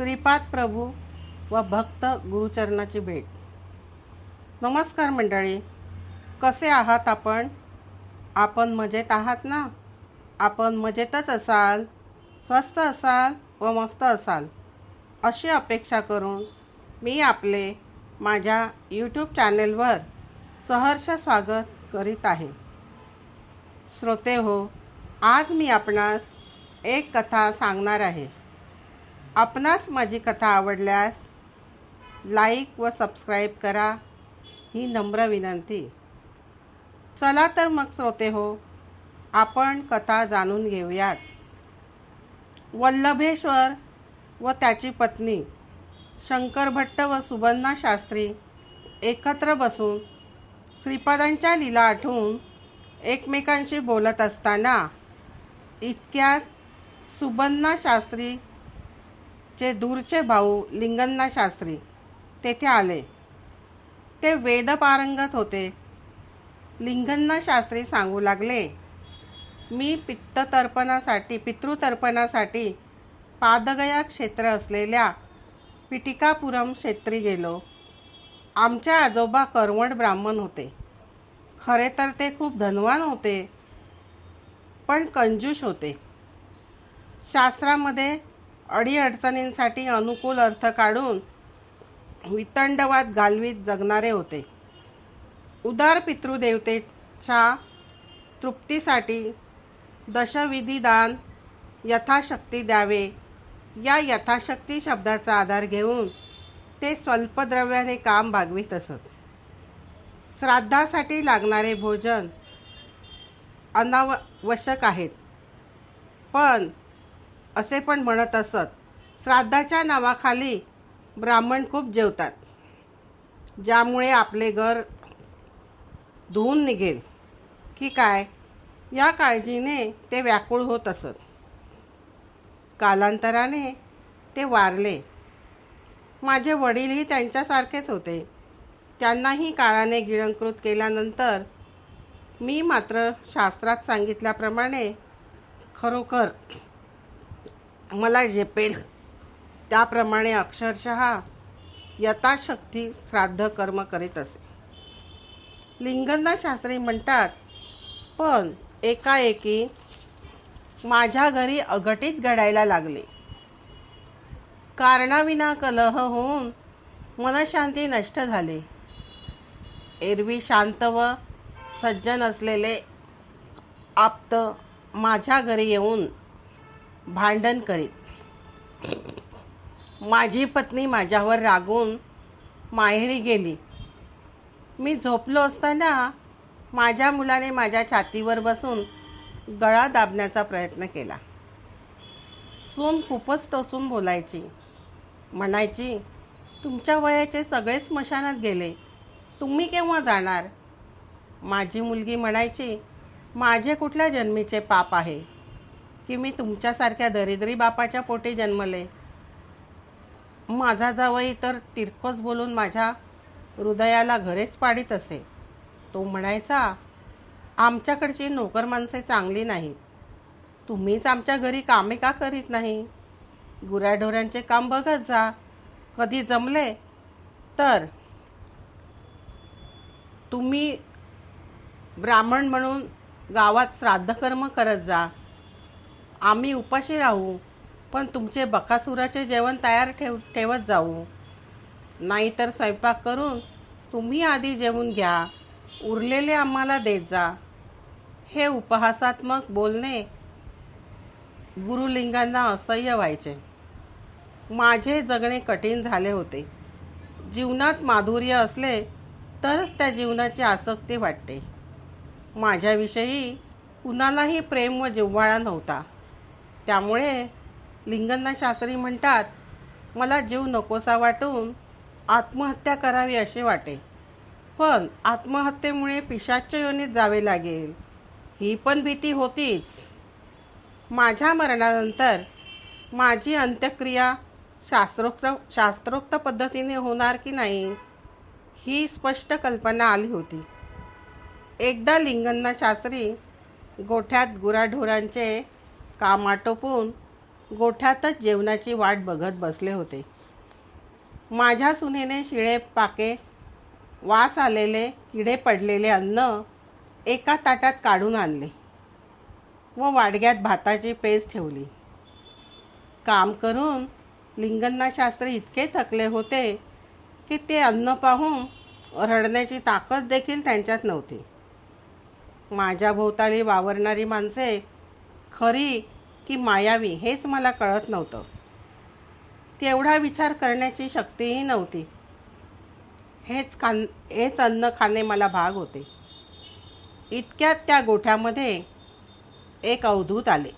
श्रीपाद प्रभू व भक्त गुरुचरणाची भेट. नमस्कार मंडळी. कसे आहात आपण? आपण मजेत आहात ना? आपण मजेतच असाल स्वस्त असाल व मस्त असाल अशी अपेक्षा करून मी आपले माझ्या यूट्यूब चॅनेलवर सहर्ष स्वागत करीत आहे. श्रोते हो आज मी आपणास एक कथा सांगणार आहे. आपणास माझी कथा आवडल्यास लाईक व सबस्क्राईब करा ही नम्र विनंती. चला तर मग श्रोते हो आपण कथा जाणून घेऊयात. वल्लभेश्वर व त्याची पत्नी शंकर भट्ट व सुबन्ना शास्त्री एकत्र बसून श्रीपादांच्या लीला आठवून एकमेकांशी बोलत असताना इतक्यात सुबन्ना शास्त्री जे दूरचे भाऊ लिंगन्ना शास्त्री तेथे आले. ते वेदपारंगत होते. लिंगन्ना शास्त्री सांगू लागले मी पित्ततर्पणासाठी पितृतर्पणासाठी पादगया क्षेत्र असलेल्या पिटिकापुरम क्षेत्री गेलो. आमच्या आजोबा करवड ब्राह्मण होते. खरे तर ते खूप धनवान होते पण कंजूष होते. शास्त्रामध्ये अडीअडचणींसाठी अनुकूल अर्थ काढून वितंडवाद घालवीत जगणारे होते. उदार पितृदेवतेच्या तृप्तीसाठी दशविधीदान यथाशक्ती द्यावे. या यथाशक्ती शब्दाचा आधार घेऊन ते स्वल्पद्रव्याने काम भागवीत असत. श्राद्धासाठी लागणारे भोजन अनावश्यक आहेत. पण असे पण म्हणत असत. श्राद्धाच्या नावाखाली ब्राह्मण खूप जेवतात. ज्यामुळे आपले घर धुवून निघेल. की काय? या काळजीने ते व्याकुळ होत असत. कालांतराने ते वारले. माझे वडीलही त्यांच्यासारखेच होते. त्यांनाही काळाने गिळंकृत केल्यानंतर मी मात्र शास्त्रात सांगितल्याप्रमाणे खरोखर मला झेपेल. त्याप्रमाणे अक्षरशः यथाशक्ती श्राद्ध कर्म करीत असे. लिंगंदा शास्त्री म्हणतात पण एकाएकी माझ्या घरी अघटित घडायला लागले. कारणाविना कलह होऊन मनशांती नष्ट झाले. एरवी शांत व सज्जन असलेले आप्त माझ्या घरी येऊन भांडण करीत. माझी पत्नी माझ्यावर रागून माहेरी गेली. मी झोपलो असताना माझ्या मुलाने माझ्या छातीवर बसून गळा दाबण्याचा प्रयत्न केला. सून खूपच टोचून बोलायची. म्हणायची तुमच्या वयाचे सगळे स्मशानात गेले. तुम्ही केव्हा जाणार? माझी मुलगी म्हणायची माझे कुठल्या जन्मीचे पाप आहे? की मी तुमच्यासारख्या दरिद्री बापाच्या पोटी जन्मले. माझा जावई तर तिरखोच बोलून माझ्या हृदयाला घरेच पाडीत असे. तो म्हणायचा आमच्याकडची नोकर माणसे चांगली नाहीत. तुम्हीच आमच्या घरी कामे का करीत नाही? गुराढोरांचे काम बघत जा. कधी जमले तर तुम्ही ब्राह्मण म्हणून गावात श्राद्धकर्म करत जा. आम्ही उपाशी राहू पण तुमचे बकासुराचे जेवण तयार ठेव ठेवत जाऊ. नाहीतर स्वयंपाक करून तुम्ही आधी जेवून घ्या. उरलेले आम्हाला देत जा. हे उपहासात्मक बोलणे गुरुलिंगांना असह्य व्हायचे. माझे जगणे कठीण झाले होते. जीवनात माधुर्य असले तरच त्या जीवनाची आसक्ती वाटते. माझ्याविषयी कुणालाही प्रेम व जिव्हाळा नव्हता. त्यामुळे लिंगन्ना शास्त्री म्हणतात मला जीव नकोसा वाटून आत्महत्या करावी असे वाटे. पण आत्महत्येमुळे पिशाच्या योनीत जावे लागेल. ही पण भीती होतीच. माझ्या मरणानंतर माझी अंत्यक्रिया शास्त्रोक्त शास्त्रोक्त पद्धतीने होणार की नाही ही स्पष्ट कल्पना आली होती. एकदा लिंगन्ना शास्त्री गोठ्यात गुराढोरांचे काम आटोपून गोठ्यातच जेवणाची वाट बघत बसले होते. माझ्या सुनेने शिळे पाके वास आलेले किडे पडलेले अन्न एका ताटात काढून आणले व वाडग्यात भाताची पेज ठेवली. काम करून लिंगन्नाशास्त्री इतके थकले होते की ते अन्न पाहून रडण्याची ताकद देखील त्यांच्यात नव्हती. माझ्या भोवताली वावरणारी माणसे खरी की मायावी हेच मला कळत नव्हतं. तेवढा विचार करण्याची शक्तीही नव्हती. हेच खान हेच अन्न खाणे मला भाग होते. इतक्यात त्या गोठ्यामध्ये एक अवधूत आले.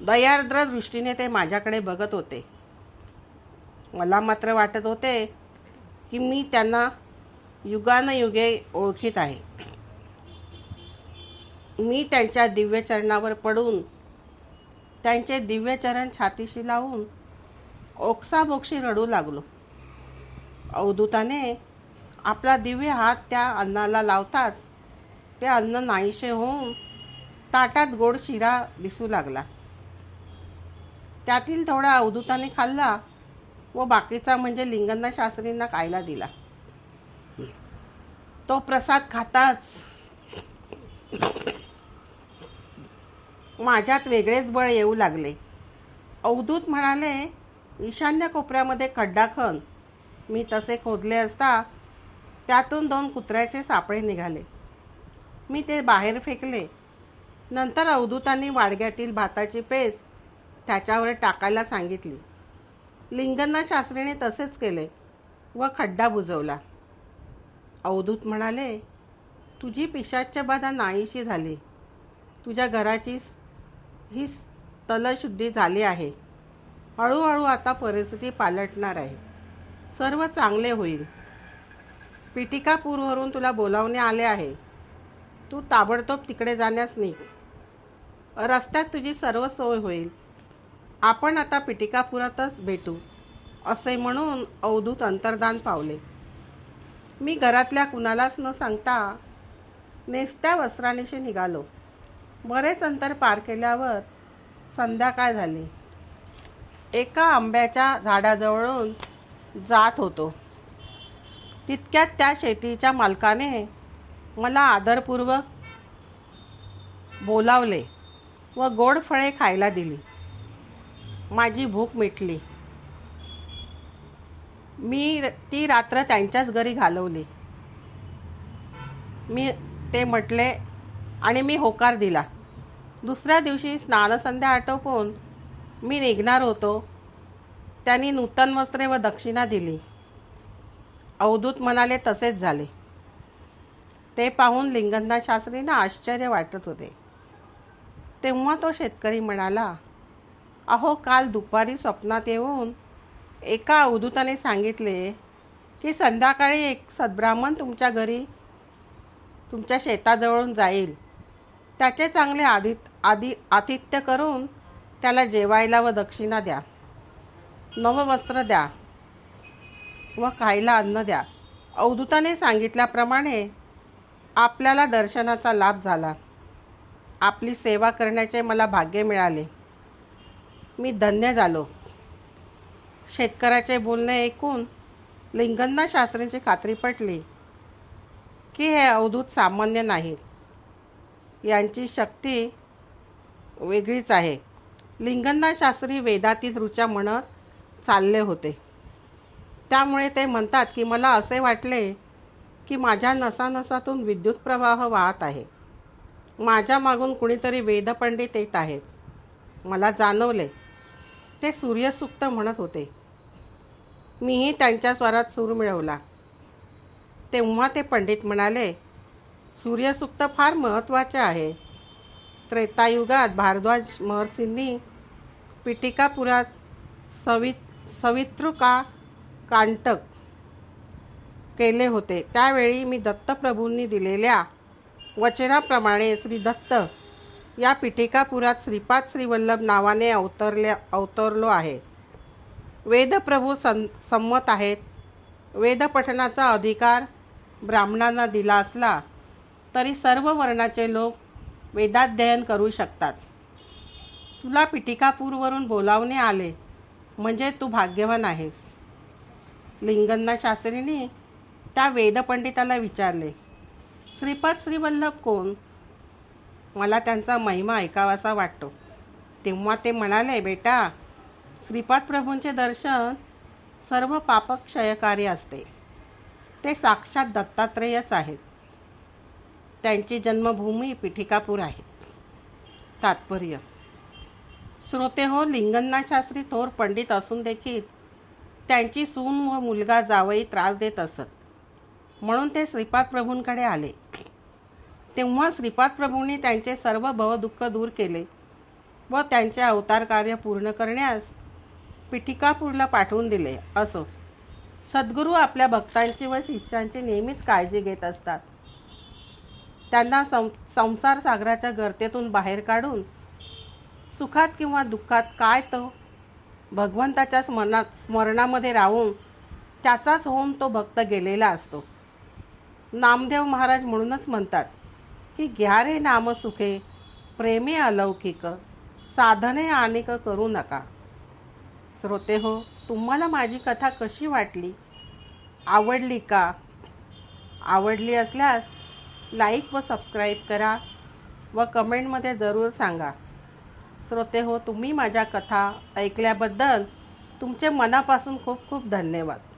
दयार्द्र दृष्टीने ते माझ्याकडे बघत होते. मला मात्र वाटत होते की मी त्यांना युगानयुगे ओळखीत आहे. मी त्यांच्या दिव्यचरणावर पडून त्यांचे दिव्यचरण छातीशी लावून ओक्साबोक्षी रडू लागलो. अवधूताने आपला दिव्य हात त्या अन्नाला लावताच ते अन्न नाहीसे होऊन ताटात गोड शिरा दिसू लागला. त्यातील थोडा अवधूताने खाल्ला व बाकीचा म्हणजे लिंगन्ना शास्त्रींना खायला दिला. तो प्रसाद खाताच माझ्यात वेगळेच बळ येऊ लागले. अवधूत म्हणाले ईशान्य कोपऱ्यामध्ये खड्डा खण मी तसे खोदले असता त्यातून दोन कुत्र्याचे सापळे निघाले. मी ते बाहेर फेकले. नंतर अवधूतांनी वाडग्यातील भाताची पेज त्याच्यावर टाकायला सांगितली. लिंगन्ना शास्त्रीने तसेच केले व खड्डा बुजवला. अवधूत म्हणाले तुझी पिशाच्य बाधा नाहीशी झाली. तुझ्या घराची ही तलशुद्धी झाली आहे. हळूहळू आता परिस्थिती पालटणार आहे. सर्व चांगले होईल. पिटिकापूरवरून तुला बोलावणे आले आहे. तू ताबडतोब तिकडे जाण्यास निघ. रस्त्यात तुझी सर्व सोय होईल. आपण आता पिटिकापुरातच भेटू असे म्हणून अवधूत अंतर्धान पावले. मी घरातल्या कुणालाच न सांगता नेसत्या वस्त्रानिशी निघालो. बरेच अंतर पार केल्यावर संध्याकाळ झाली. एका आंब्याच्या झाडाजवळून जात होतो. तितक्यात त्या शेतीच्या मालकाने मला आदरपूर्वक बोलावले व गोड फळे खायला दिली. माझी भूक मिटली. मी ती रात्र त्यांच्याच घरी घालवली. मी ते म्हटले आणि मी होकार दिला. दुसऱ्या दिवशी स्नानसंध्या आटोपून मी निघणार होतो. त्यांनी नूतन वस्त्रे व दक्षिणा दिली. अवधूत म्हणाले तसेच झाले. ते पाहून लिंगन्ना शास्त्रींना आश्चर्य वाटत होते. तेव्हा तो शेतकरी म्हणाला अहो काल दुपारी स्वप्नात येऊन एका अवधूताने सांगितले की संध्याकाळी एक सद्ब्राह्मण तुमच्या घरी तुमच्या शेताजवळून जाईल. त्याचे चांगले आदि आधी आतिथ्य करून त्याला जेवायला व दक्षिणा द्या. नववस्त्र द्या व खायला अन्न द्या. अवधूताने सांगितल्याप्रमाणे आपल्याला दर्शनाचा लाभ झाला. आपली सेवा करण्याचे मला भाग्य मिळाले. मी धन्य झालो. शेतकऱ्याचे बोलणे ऐकून लिंगन्ना शास्त्रींची खात्री पटली की हे अवधूत सामान्य नाहीत यांची शक्ती वेगळीच आहे. लिंगन्ना शास्त्री वेदातीत रुच्या म्हणत चालले होते. त्यामुळे ते म्हणतात की मला असे वाटले की माझ्या नसानसातून विद्युत प्रवाह वाहत आहे. माझ्या मागून कुणीतरी वेदपंडित येत आहेत. मला जाणवले. ते सूर्यसुक्त म्हणत होते. मीही त्यांच्या स्वरात सूर मिळवला. तेव्हा ते पंडित म्हणाले सूर्यसुक्त फार महत्त्वाचे आहे. त्रेतायुगात भारद्वाज महर्षींनी पिटिकापुरात सवि सवितृका कांटक केले होते. त्यावेळी मी दत्तप्रभूंनी दिलेल्या वचनाप्रमाणे श्री दत्त या पिटिकापुरात श्रीपाद श्रीवल्लभ नावाने अवतरल्या अवतरलो आहे. वेदप्रभू सं संमत आहेत. वेदपठणाचा अधिकार ब्राह्मणांना दिला असला तरी सर्व वर्णाचे लोक वेदाध्ययन करू शकतात. तुला पिटिकापूरवरून बोलावणे आले म्हणजे तू भाग्यवान आहेस. लिंगन्ना शास्त्रीने त्या वेदपंडिताला विचारले श्रीपाद श्रीवल्लभ कोण? मला त्यांचा महिमा ऐकावासा वाटतो. तेव्हा ते म्हणाले बेटा श्रीपाद प्रभूंचे दर्शन सर्व पापक्षयकारी असते. ते साक्षात दत्तात्रेयच आहेत. त्यांची जन्मभूमी पिठिकापूर आहे. तात्पर्य. श्रोते हो लिंगन्नाशास्त्री थोर पंडित असून देखील त्यांची सून व मुलगा जावई त्रास देत असत. म्हणून ते श्रीपाद प्रभूंकडे आले. तेव्हा श्रीपाद प्रभूंनी त्यांचे सर्व भवदुःख दूर केले व त्यांचे अवतार कार्य पूर्ण करण्यास पिठिकापूरला पाठवून दिले. असो सद्गुरू आपल्या भक्तांची व शिष्यांची नेहमीच काळजी घेत असतात. त्यांना सं संसार सागराच्या गर्तेतून बाहेर काढून सुखात किंवा दुःखात काय तो भगवंताच्या स्मरणात स्मरणामध्ये राहून त्याचाच होऊन तो भक्त गेलेला असतो. नामदेव महाराज म्हणूनच म्हणतात की घ्या रे नाम सुखे प्रेमे अलौकिक साधने अनेक करू नका. श्रोते हो तुम्हाला माझी कथा कशी वाटली? आवडली का? आवडली असल्यास लाईक व सबस्क्राईब करा व कमेंटमध्ये जरूर सांगा. श्रोते हो तुम्ही माझ्या कथा ऐकल्याबद्दल तुमचे मनापासून खूप खूप धन्यवाद.